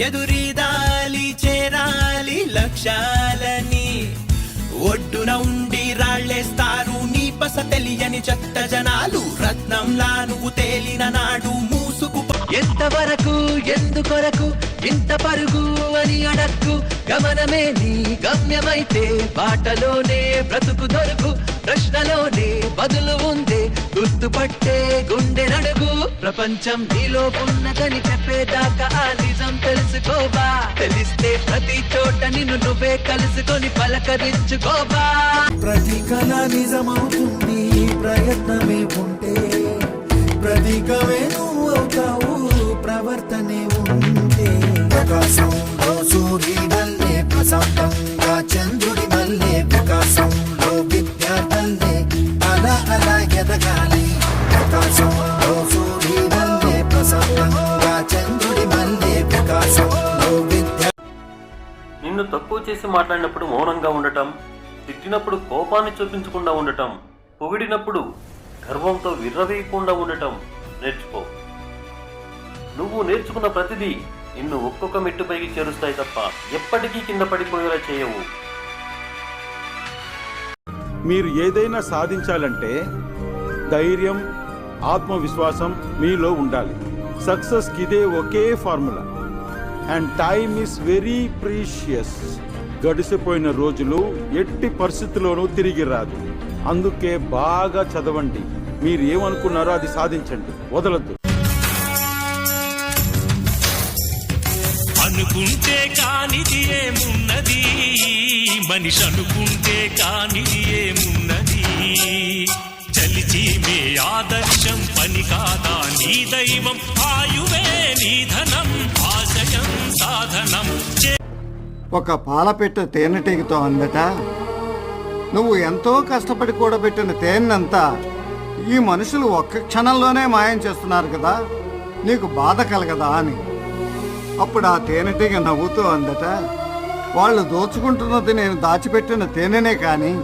ఎదురీదాలి చేరాలి లక్ష్యాలని. ఒడ్డున ఉండి రాళ్ళేస్తారు నీ పస తెలియని చెత్త జనాలు. రత్నంలా నువ్వు తేలిన నాడు మూసుకు ఎంతవరకు ఎందుకొరకు ఇంత పరుగు అని అడక్కు. గమనమే నీ గమ్యమైతే బాటలోనే బ్రతుకు దొరుకు. ప్రశ్నలోనే బదులు ఉంది. గుర్తుపట్టే గుండె నడుగు. ప్రపంచం నీలో ఉన్నదని చెప్పేదాకా ఆ నిజం తెలుసుకోబా తెలిస్తే ప్రతి చోట నిన్ను నువ్వే కలుసుకొని పలకరించుకోబా ప్రతి కళ నిజమవుతుంది ప్రయత్నమే ఉంటే. ప్రతీకమే నువ్వు అవుతావు ప్రవర్తనే ఉంటే. ప్రకాశం సూర్యుడల్లే ప్రశాంతం. నిన్ను తక్కువ చేసి మాట్లాడినప్పుడు మౌనంగా ఉండటం తిట్టినప్పుడు కోపాన్ని చూపించకుండా ఉండటం పొగిడినప్పుడు గర్వంతో విర్రవేయకుండా ఉండటం నేర్చుకో. నువ్వు నేర్చుకున్న ప్రతిదీ నిన్ను ఒక్కొక్క మెట్టుపైకి చేరుస్తాయి తప్ప ఎప్పటికీ కింద పడిపోయేలా చేయవు. మీరు ఏదైనా సాధించాలంటే ధైర్యం ఆత్మవిశ్వాసం మీలో ఉండాలి. సక్సెస్కి ఇదే ఒకే formula. And time is very precious గడిసిపోయిన రోజులు ఎట్టి పరిస్థితుల్లోనూ తిరిగి రాదు. అందుకే బాగా చదవండి. మీరు ఏమనుకున్నారో అది సాధించండి. వదలద్దు. అనుకుంటే కానిది ఏమున్నది? మనిషి అనుకుంటే కానిది ఏమున్నది? చలిచి మే ఆదర్శం పని కాదా? నీ దైవం ఆయు నీ ధనం ఆశయం సాధనం. ఒక పాలపెట్ట తేనెటీగతో అందట. నువ్వు ఎంతో కష్టపడి కూడబెట్టిన తేనెంతా ఈ మనుషులు ఒక్క క్షణంలోనే మాయం చేస్తున్నారు కదా. నీకు బాధ కలగదా అని. అప్పుడు ఆ తేనెటీగ నవ్వుతూ అందట. వాళ్ళు దోచుకుంటున్నది నేను దాచిపెట్టిన తేనెనే కానీ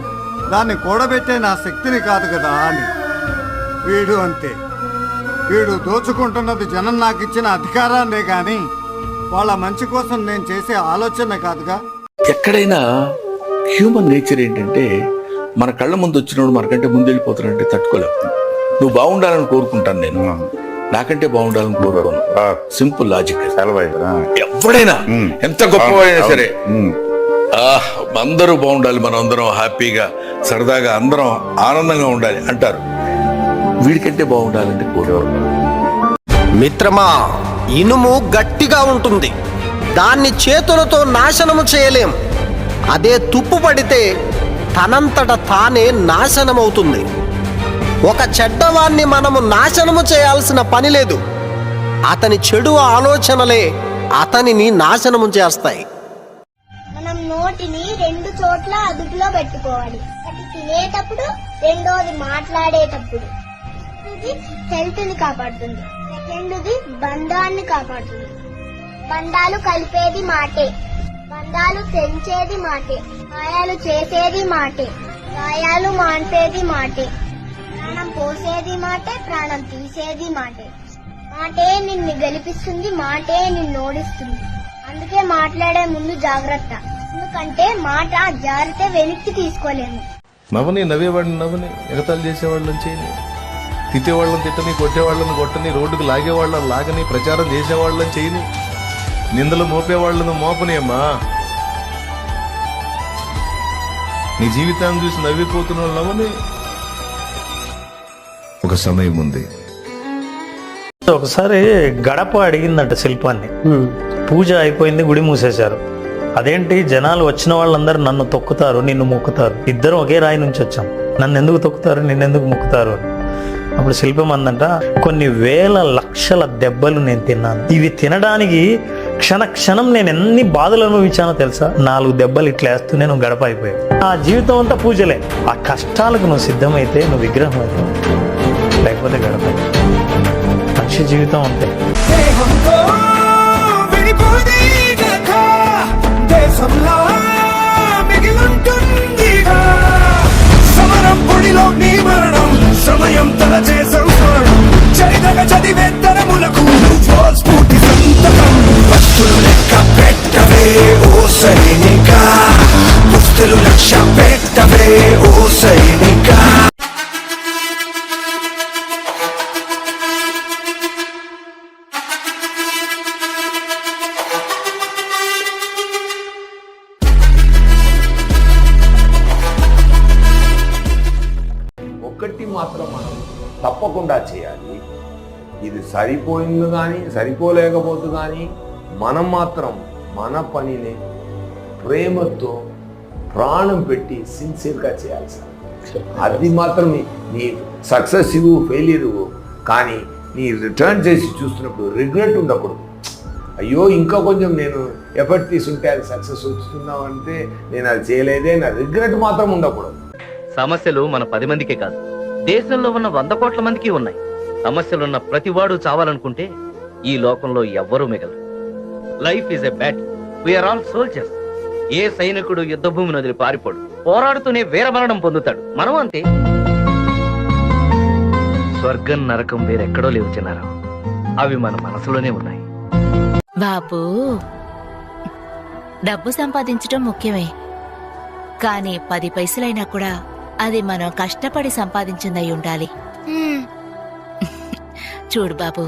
దాన్ని కూడబెట్టే నా శక్తిని కాదు కదా అని. వీడు అంతే. వీడు దోచుకుంటున్నది జనం నాకు ఇచ్చిన అధికారాన్నే కానీ వాళ్ళ మంచి కోసం నేను చేసే ఆలోచన కాదుగా? ఎక్కడైనా హ్యూమన్ నేచర్ ఏంటంటే మన కళ్ళ ముందు వచ్చినప్పుడు మనకంటే ముందు వెళ్ళిపోతానంటే తట్టుకోలేం. నువ్వు బాగుండాలని కోరుకుంటాను నేను. నాకంటే బాగుండాలని కోరుకోను సింపుల్ లాజిక్ ఎవడైనా ఎంత గొప్పవాడైనా సరే. ఆ అందరూ బాగుండాలి మనం అందరం హ్యాపీగా సరదాగా అందరం ఆనందంగా ఉండాలి అంటారు. వీడికంటే బాగుండాలంటే కోరుకోరు మిత్రమా ఇనుము గట్టిగా ఉంటుంది. దాన్ని చేతులతో నాశనము చేయలేం. అదే తుప్పు పడితే తనంతట తానే నాశనమవుతుంది. ఒక చెడ్డవాన్ని మనము నాశనము చేయాల్సిన పని లేదు. అతని చెడు ఆలోచనలే అతనిని నాశనము చేస్తాయి. మనం నోటిని రెండు చోట్ల అదుపులో పెట్టుకోవాలి. ఒకటి తినేటప్పుడు రెండోది మాట్లాడేటప్పుడు. ఫస్ట్ది హెల్త్ని కాపాడుతుంది. సెకండ్ది బంధాన్ని కాపాడుతుంది. బంధాలు కలిపేది మాటే. బంధాలు తెంచేది మాటే. గాయాలు చేసేది మాటే. గాయాలు మాన్పేది మాటే. ప్రాణం పోసేది మాటే ప్రాణం తీసేది మాటే. మాటే నిన్ను గెలిపిస్తుంది మాటే నిన్ను ఓడిస్తుంది. అందుకే మాట్లాడే ముందు జాగ్రత్త. ఎందుకంటే మాట జారితే వెనక్కి తీసుకోలేము. నవ్వని నవ్వేవాడిని నవ్వని ఎగతాలు చేసేవాళ్ళని చేయని తిట్టేవాళ్ళని తిట్టని కొట్టేవాళ్ళని కొట్టని రోడ్డుకు లాగేవాళ్ళని లాగని ప్రచారం చేసేవాళ్ళని చేయని. నిందలు మోపేవాళ్ళను మోపని అమ్మా. నీ జీవితాన్ని చూసి నవ్విపోతున్న నవ్వని ఒక సమయం ఉంది. ఒకసారి గడప అడిగిందంట శిల్పాన్ని. పూజ అయిపోయింది గుడి మూసేశారు. అదేంటి జనాలు వచ్చిన వాళ్ళందరూ నన్ను తొక్కుతారు నిన్ను మొక్కుతారు. ఇద్దరం ఒకే రాయి నుంచి వచ్చాం. నన్ను ఎందుకు తొక్కుతారు నిన్నెందుకు మొక్కుతారు అని. అప్పుడు శిల్పం అందంట కొన్ని వేల లక్షల దెబ్బలు నేను తిన్నాను. ఇవి తినడానికి క్షణ క్షణం నేను ఎన్ని బాధలు అనుభవించానో తెలుసా? నాలుగు దెబ్బలు ఇట్లా వేస్తూ నేను గడప అయిపోయాను. ఆ జీవితం అంతా పూజలే. ఆ కష్టాలకు నువ్వు సిద్ధమైతే నువ్వు విగ్రహం అవుతావు లేకపోతే గడప మనిషి జీవితం అంతే. దేశంలో నీలో నీ మరణం. సమయం తలచే సంస్మరణం చరితగా చదివే తరములకు స్ఫూర్తి సంతకం. వస్తులు లెక్క పెట్టవే ఓ సైనిక. దుస్తులు లక్ష్య పెట్టవే ఓ సైనికా. తప్పకుండా చేయాలి. ఇది సరిపోయింది కానీ సరిపోలేకపోతు కానీ మనం మాత్రం మన పనిని ప్రేమతో ప్రాణం పెట్టి సిన్సియర్గా చేయాల్సి అది మాత్రం నీ- సక్సెస్ ఇవ్వు ఫెయిలియర్ ఇవ్వు. కానీ నీ రిటర్న్ చేసి చూస్తున్నప్పుడు రిగ్రెట్ ఉండకూడదు. అయ్యో ఇంకా కొంచెం నేను ఎఫర్ట్ తీసుంటే అది సక్సెస్ వస్తున్నావు అంటే నేను అది చేయలేదే నా రిగ్రెట్ మాత్రం ఉండకూడదు. సమస్యలు మన పది మందికే కాదు. దేశంలో ఉన్న వంద కోట్ల మందికి ఉన్నాయి. సమస్యలున్న ప్రతివాడు చావాలనుకుంటే ఈ లోకంలో ఎవ్వరూ మిగలరు. Life is a battle we are all soldiers ఏ సైనికుడు యుద్ధభూమి వదిలి పారిపోడు. పోరాడుతూనే వీరమరణం పొందుతాడు. మనం అంతే. స్వర్గం నరకం వేరెక్కడో లేవు చిన్నారా. అవి మన మనసులోనే ఉన్నాయి. బాబు డబ్బు సంపాదించడం ముఖ్యమే. కానీ పది పైసలైనా కూడా అది మనం కష్టపడి సంపాదించిందై ఉండాలి. చూడు బాబు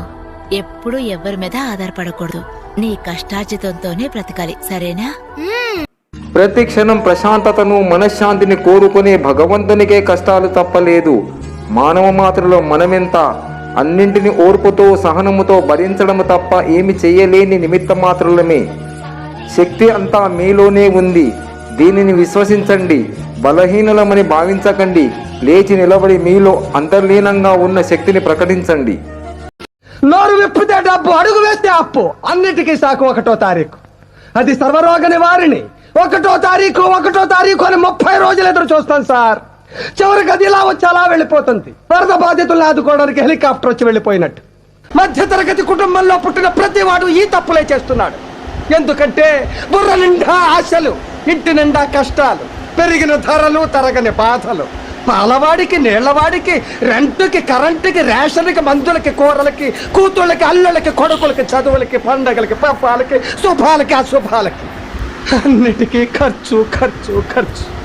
ఎప్పుడూ ఎవ్వరి మీద ఆధారపడకూడదు. నీ కష్టార్జితంతోనే బ్రతకాలి సరేనా? ప్రతి క్షణం ప్రశాంతతను మనశ్శాంతిని కోరుకునే భగవంతునికే కష్టాలు తప్పలేదు. మానవ మాత్రలో మనమెంత అన్నింటిని ఓర్పుతో సహనముతో భరించడం తప్ప ఏమి చెయ్యలేని నిమిత్త మాత్రలమే శక్తి అంతా మీలోనే ఉంది. దీనిని విశ్వసించండి. బలహీనులమని భావించకండి. లేచి నిలబడి మీలో అంతర్లీనంగా ఉన్న శక్తిని ప్రకటించండి. నోరు విప్పితే డబ్బు అడుగు వేస్తే అప్పు. అన్నిటికీ సాకు ఒకటో తారీఖు. అది సర్వరోగ నివారిణి. ఒకటో తారీఖు ఒకటో తారీఖు అని ముప్పై రోజులు ఎదురు చూస్తాను సార్. చివరికి అది ఇలా వచ్చి అలా వెళ్ళిపోతుంది. వరద బాధితులను ఆదుకోవడానికి హెలికాప్టర్ వచ్చి వెళ్ళిపోయినట్టు. మధ్యతరగతి కుటుంబంలో పుట్టిన ప్రతి వాడు ఈ తప్పులే చేస్తున్నాడు. ఎందుకంటే బుర్ర నిండా ఆశలు ఇంటి నిండా కష్టాలు. పెరిగిన ధరలు తరగని బాధలు. పాలవాడికి నీళ్ళవాడికి రెంట్కి కరెంటుకి రేషన్కి మందులకి కూరలకి కూతుళ్ళకి అల్లులకి కొడుకులకి చదువులకి పండగలకి పప్పాలకి శుభాలకి అశుభాలకి. అన్నిటికీ ఖర్చు ఖర్చు ఖర్చు.